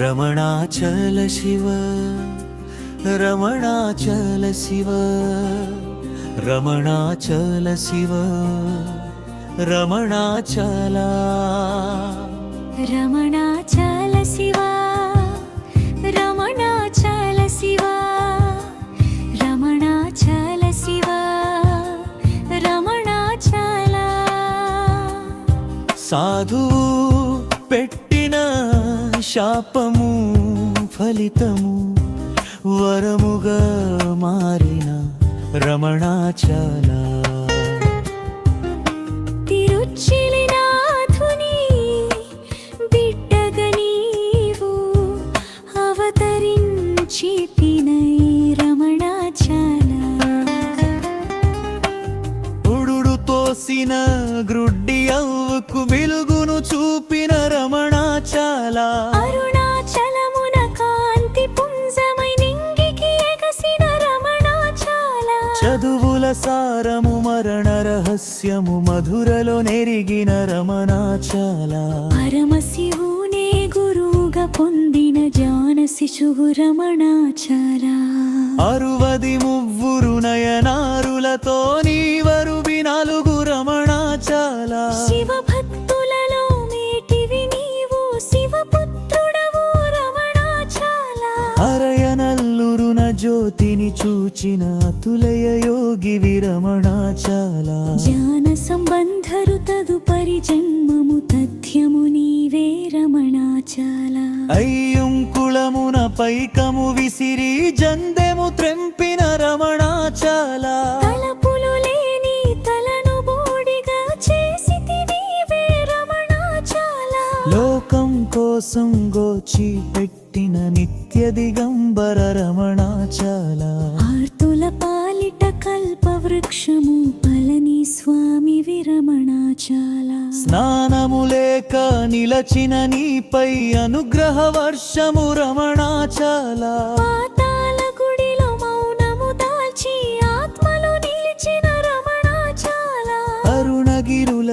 రమణాచల శివ రమణాచల శివ రమణాచల శివ రమణాచల. రమణాచల శివ రమణాచల శివ రమణాచల శివ రమణాచల. సాధు పెట్టిన శాపము ఫలితము వరముగా మారిన రమణాచల. తిరుచిలినాథుని బిడ్డగ నీవు అవతరించి తినై రమణాచల. ఉడుడు తోసిన గ్రుడ్డి అవ్వకు వెలుగును చూపిన రమణాచల అరుణాచలమున కాంతి పుంజమై నింగికి ఎగసిన రమణాచల. చదువుల సారము మరణ రహస్యము మధురలో నెరిగిన రమణాచల. పరమశివునే గురువుగా పొందిన జాన శిశువు రమణాచల. అరువది మువ్వురు నయనారులతో జ్యోతిని చూచిన అతులయ యోగి విరమణాచల. జ్ఞాన సంబంధరు తదుపరి జన్మము తథ్యము నీవే రమణాచల. అయ్యుంకుళమున పైకము విసిరి జందెము త్రెంపిన రమణాచల. తలపులు లోకం కోసం గోచి పెట్టిన నిత్య దిగంబర రమణాచల. ఆర్తుల పాలిట కల్ప వృక్షము పళని స్వామి విరమణాచల. స్నానము లేక నిలచిన నీపై అనుగ్రహ వర్షము రమణాచల.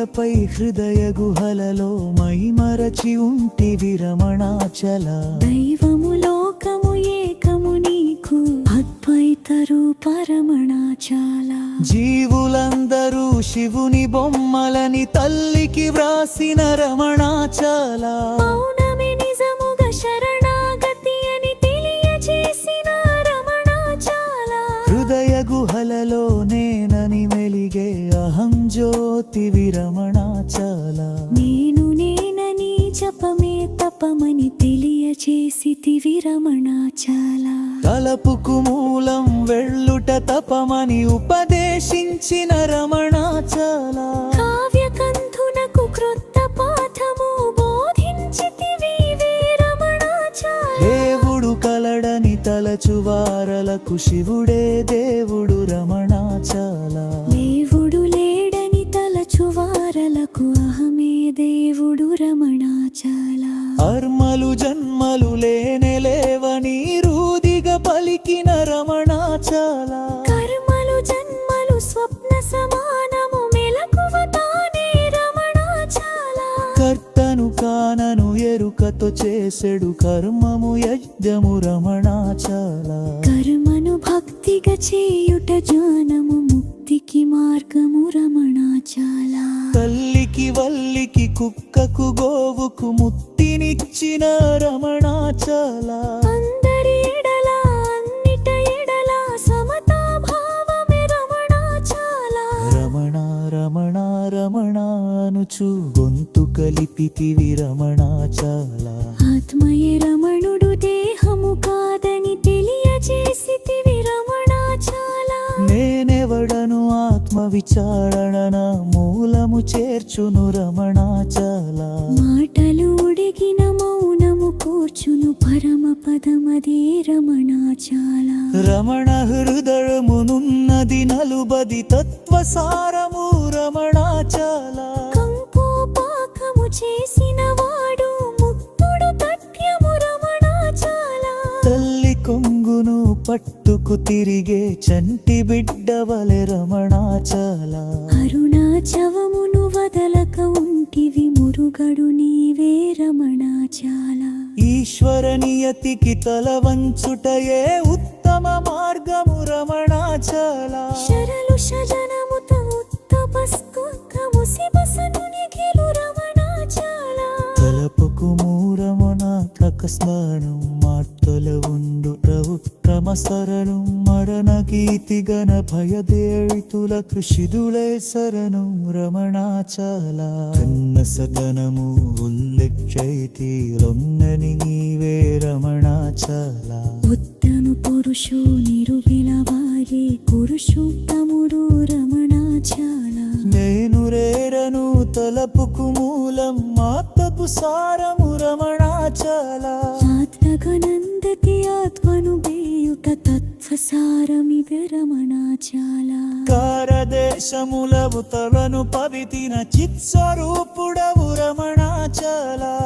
అరుణగిరులపై హృదయ గుహలలో మైమరచి ఉంటివి రమణాచల దైవము లోకము ఏకము నీకు అద్వైత రూప రమణాచల జీవులందరూ శివుని బొమ్మలని తల్లికి వ్రాసిన రమణాచల. జపమే తపమని తెలియచేసి రమణాచల. తలపుకు మూలం వెళ్ళుట తపమని ఉపదేశించిన రమణాచల. కావ్యకంధునకు క్రొత్త పాఠము రమణాచల. దేవుడు కలడని తలచువారలకు శివుడే దేవుడు రమణాచల. దేవుడు లేడని తలచువారలకు అహమే దేవుడు. రమణాచల అర్మలు జన్మలు లేనే లేవని రూదిగా పలికిన రమణాచల. కర్మలు జన్మలు స్వప్న సమానము మెలకువ తానే రమణాచల. కర్తను కానను ఎరుకతో చేసెడు కర్మము యజ్ఞము రమణాచల. కర్మను భక్తిగా చేయుట జ్ఞానము ముక్తికి మార్గము రమణాచల. తల్లికి వల్లికి కుక్కకు గోవుకు ముత్తినిచ్చిన రమణాచల. అందరి ఎడల అన్నిట ఎడల సమతా భావమే రమణాచల. రమణ రమణ రమణ అనుచు గొంతు కలిపితివి రమణాచల. ఆత్మయే రమణుడు దేహము కాదని తెలియజేసితివి రమణాచల. నేనెవడను ఆత్మ విచారణ మూలము చేర్చును రమణాచల. మాటలు ఉడిగిన మౌనము కూర్చును పరమ పదమదే రమణాచల. రమణ హృదయమునున్నది నలుబది తత్వసారము రమణాచల. పట్టుకు తిరిగే చంటి బిడ్డవలె రమణాచల. అరుణాచవమును వదలక ఉంటివి మురుగడు నీవే రమణాచల. ఈశ్వర నియతికి తల వంచుటయే ఉత్తమ మార్గము రమణాచల. శరలు శజనముత ఉత్తపస్కుక్కము శివసను నిఖిలు ప్రకస్మరణం మాటల ఉండు ప్రభు క్రమసరణం మరణ గీతిగన భయదేళితుల కృషిదులే శరణం రమణాచల. కన్న సదనము ఉల్లెచ్చైతి రొన్నని నీవే రమణాచల. ఉత్తము పురుషు నిరువిలవాయే పురుషోత్తముడు రమణాచల. సారము రమణాచల. ఆత్మగనందతి ఆత్మను బేయుట తత్వసారమివి రమణాచల కారదేశములవు తలను పవితిన చిత్స్వరూపుడవు రమణాచల.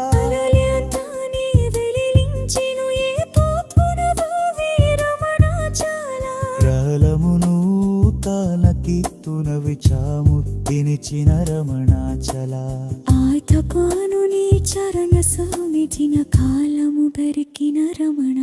తన కీర్తున విచాముత్తినిచిన రమణాచల. నీ చరణ సమిచిన కాలము బెరికిన రమణ